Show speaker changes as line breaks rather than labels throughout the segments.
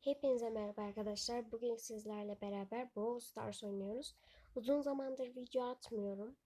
Hepinize merhaba arkadaşlar. Bugün sizlerle beraber Brawl Stars oynuyoruz. Uzun zamandır video atmıyorum.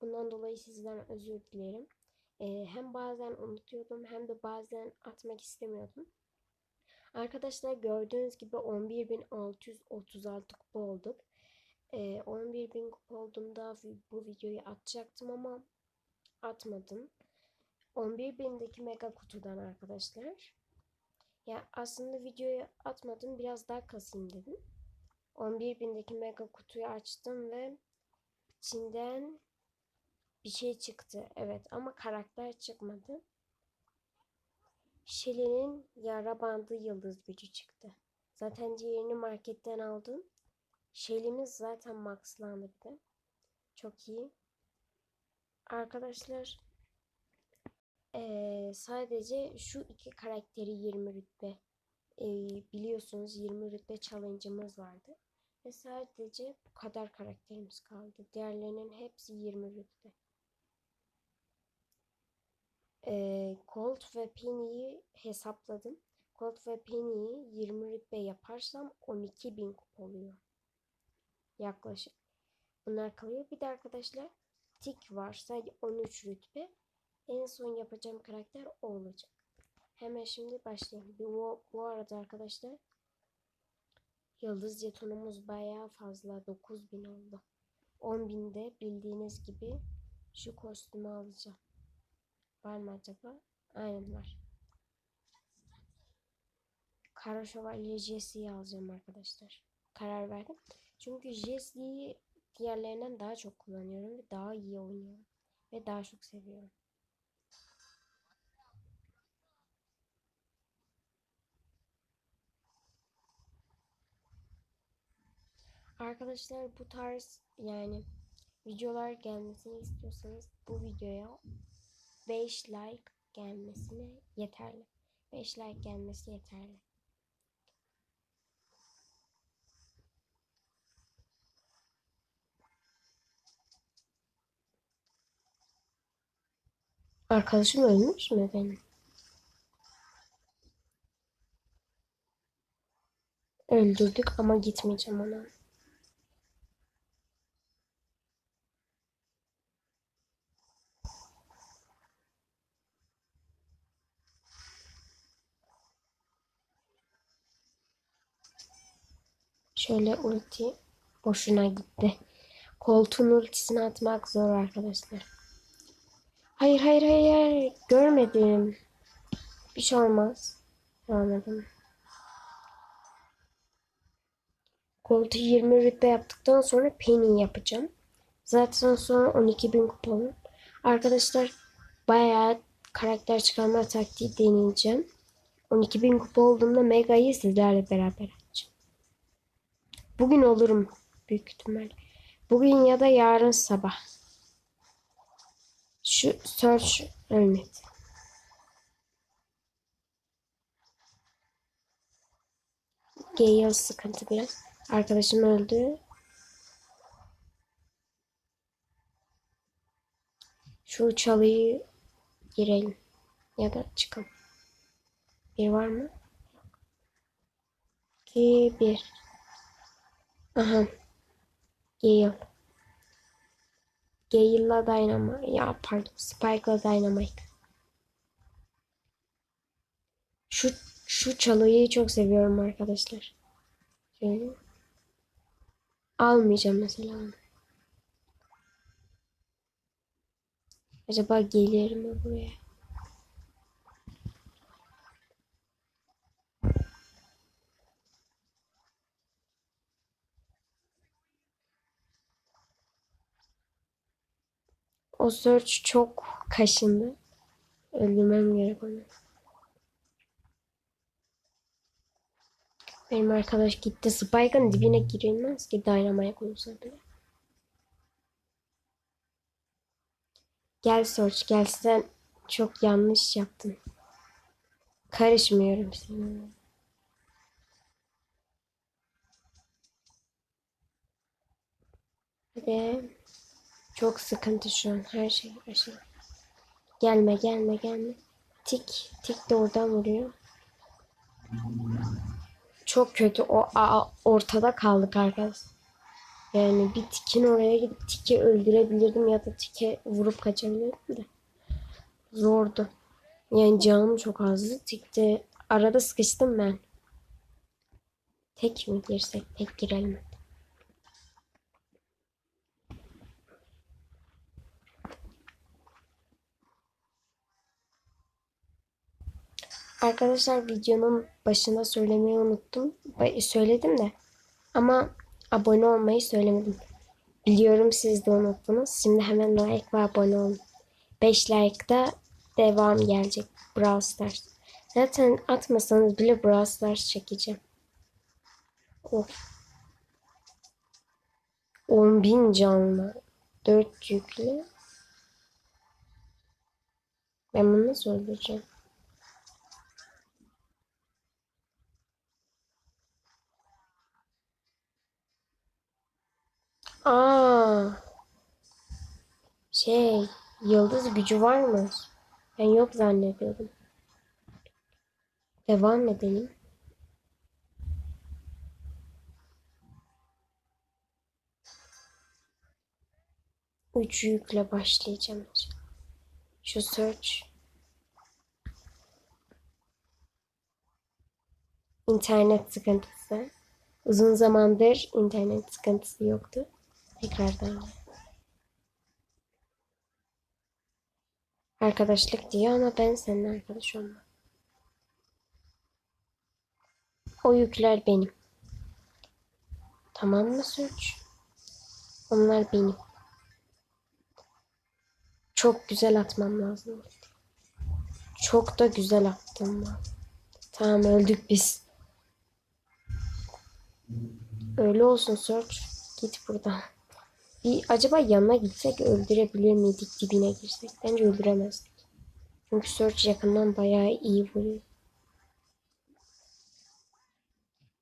Bundan dolayı sizden özür dilerim. Ee, hem bazen unutuyordum hem de bazen atmak istemiyordum. Arkadaşlar gördüğünüz gibi 11.636 kupa olduk. Ee, 11.000 kupa olduğumda bu videoyu atacaktım ama atmadım. 11.000'deki mega kutudan arkadaşlar. Ya aslında videoyu atmadım biraz daha kasayım dedim. 11.000'deki mega kutuyu açtım ve içinden bir şey çıktı. Evet ama karakter çıkmadı. Shelly'nin yara bandı yıldız gücü çıktı. Zaten diğerini marketten aldım. Shelly'miz zaten maxlandı bir de. Çok iyi. Arkadaşlar ee, sadece şu iki karakteri 20 rütbe ee, biliyorsunuz 20 rütbe challenge'ımız vardı. Ve sadece bu kadar karakterimiz kaldı. Diğerlerinin hepsi 20 rütbe. Ee, Colt ve Penny'yi hesapladım. Colt ve Penny'yi 20 rütbe yaparsam 12.000 kupa oluyor. Yaklaşık. Bunlar kalıyor. Bir de arkadaşlar Tik var. Sadece 13 rütbe. En son yapacağım karakter o olacak. Hemen şimdi başlayalım. Bu, bu arada arkadaşlar yıldız jetonumuz bayağı fazla. 9000 oldu. 10.000'de bildiğiniz gibi şu kostümü alacağım. Var mı acaba? Aynen var. Kara Şövalye Jesse'yi alacağım arkadaşlar. Karar verdim. Çünkü Jesse'yi diğerlerinden daha çok kullanıyorum ve daha iyi oynuyorum. Ve daha çok seviyorum. Arkadaşlar bu tarz yani videolar gelmesini istiyorsanız bu videoya 5 like gelmesine yeterli. 5 like gelmesi yeterli. Arkadaşım ölmüş mü benim? Öldürdük ama gitmeyeceğim ona. Şöyle ulti boşuna gitti. Koltuğun ultisini atmak zor arkadaşlar. Hayır hayır hayır hayır. Görmedim. Bir şey olmaz. Görmedim. Koltuğu 20 rütbe yaptıktan sonra Penny yapacağım. Zaten sonra 12.000 kupa olur. Arkadaşlar bayağı karakter çıkarma taktiği deneyeceğim. 12.000 kupa olduğumda Mega'yı sizlerle beraber açacağım. Bugün olurum büyük ihtimal. Bugün ya da yarın sabah. Şu search ölmedi. Gale sıkıntı biraz. Arkadaşım öldü. Şu çalıyı girelim. Ya da çıkalım. Bir var mı? İki, bir. Aha. Gale. Gale'la Dynamite. Ya pardon. Spike'la Dynamite. Şu, şu çalıyı çok seviyorum arkadaşlar. Şöyle. Almayacağım mesela. Acaba gelir mi buraya? O search çok kaşındı. Öldürmem gerek onu. Benim arkadaş gitti. Spike'ın dibine girilmez ki Dynamite konusunda bile. Gel Search gel sen çok yanlış yaptın. Karışmıyorum seninle. Hadi. Çok sıkıntı şu an her şey aşırı. Gelme gelme gelme. Tik tik de oradan vuruyor. çok kötü. O a- ortada kaldık arkadaşlar. Yani bir tikin oraya gidip tiki öldürebilirdim ya da tike vurup kaçabilirdim de. Zordu. Yani canım çok azdı. Tikte arada sıkıştım ben. Tek mi girsek? Tek girelim. Arkadaşlar videonun başında söylemeyi unuttum. Söyledim de. Ama abone olmayı söylemedim. Biliyorum siz de unuttunuz. Şimdi hemen like ve abone olun. 5 like'da devam gelecek Brawl Stars. Zaten atmasanız bile Brawl Stars çekeceğim. Of. 10.000 canlı. 4 yüklü. Ben bunu nasıl öldüreceğim? Aa. Şey, yıldız gücü var mı? Ben yok zannediyordum. Devam edelim. Üç yükle başlayacağım. Şu search. İnternet sıkıntısı. Uzun zamandır internet sıkıntısı yoktu. Tekrardan. Arkadaşlık diyor ama ben seninle arkadaş olmam. O yükler benim. Tamam mı Search? Onlar benim. Çok güzel atmam lazım. Çok da güzel attım ben. Tamam öldük biz. Öyle olsun Search. Git buradan. Bir acaba yanına gitsek öldürebilir miydik dibine girsek? Bence öldüremezdik. Çünkü Search yakından bayağı iyi vuruyor.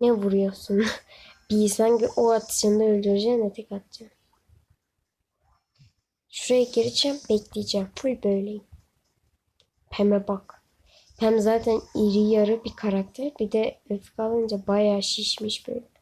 Ne vuruyorsun? bir sanki o atışında öldüreceğine tek atacağım. Şuraya gireceğim bekleyeceğim. Full böyleyim. Pem'e bak. Pem zaten iri yarı bir karakter. Bir de öfke alınca bayağı şişmiş böyle.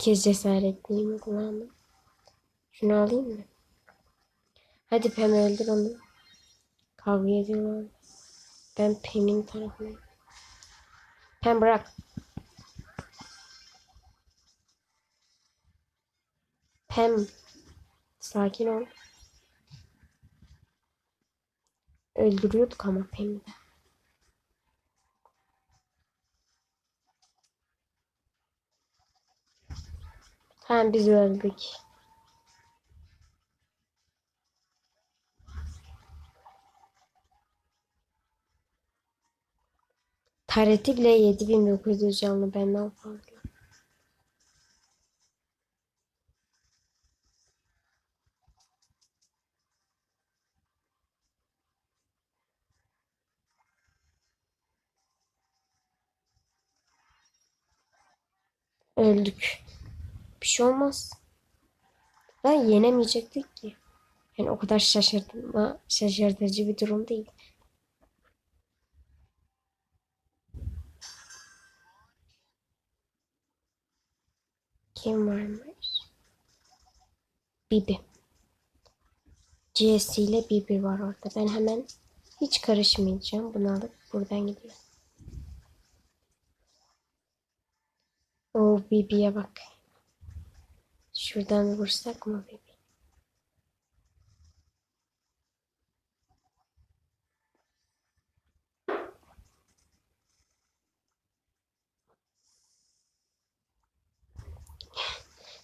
Kez cesaretliyim kulağıma. Şunu alayım mı? Hadi Pem öldür onu. Kavga ediyorlar. Ben Pem'in tarafındayım. Pem bırak. Pem. Sakin ol. Öldürüyorduk ama Pem'i de. Tamam biz öldük. Tareti bile 7900 canlı benden fazla. Öldük. Bir şey olmaz. Da yenemeyecektik ki. Yani o kadar şaşırtma, şaşırtıcı bir durum değil. Kim varmış? Bibi. GS ile Bibi var orada. Ben hemen hiç karışmayacağım. Bunu alıp buradan gidiyorum. O Bibi'ye bak. Şuradan vursak mı Bibi?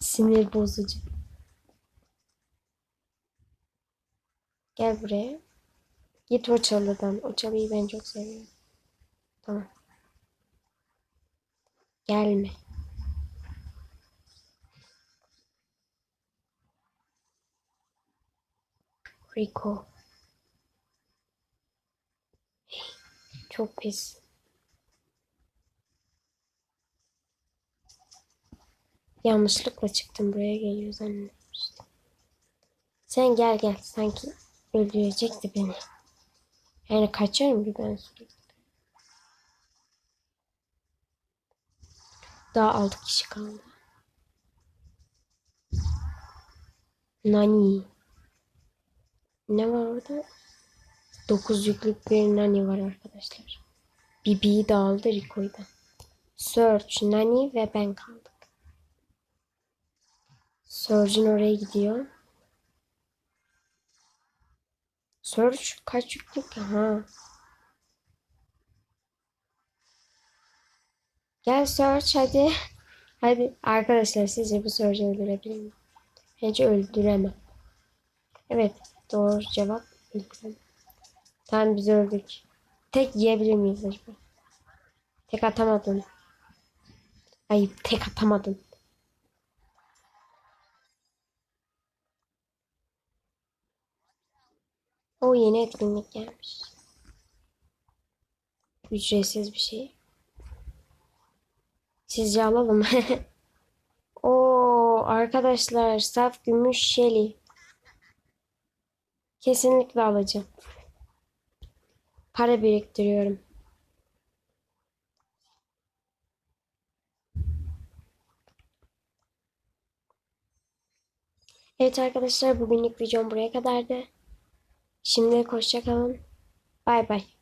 Sinir bozucu. Gel buraya. Git o çalıdan. O çalıyı ben çok seviyorum. Tamam. Gelme. Rico. Çok pis. Yanlışlıkla çıktım buraya geliyor zannetmiştim. Sen gel gel sanki öldürecekti beni. Yani kaçarım bir ben sürekli. Daha altı kişi kaldı. Nani. Ne var orada? 9 yüklük bir Nani var arkadaşlar. Bibi'yi de aldı. Search, Nani ve ben kaldık. Surge'un oraya gidiyor. Surge kaç yüklük? Ha. Gel Surge hadi. Hadi arkadaşlar sizce bu Surge'ı öldürebilir miyim? Bence öldüremem. Evet doğru cevap öldüremem. Tamam biz öldük. Tek yiyebilir miyiz acaba? Tek atamadın. Ay tek atamadın. O yeni etkinlik gelmiş. Ücretsiz bir şey. Sizce alalım. Oo arkadaşlar saf gümüş şeli. Kesinlikle alacağım. Para biriktiriyorum. Evet arkadaşlar bugünlük videom buraya kadardı. Şimdi hoşça kalın. Bay bay.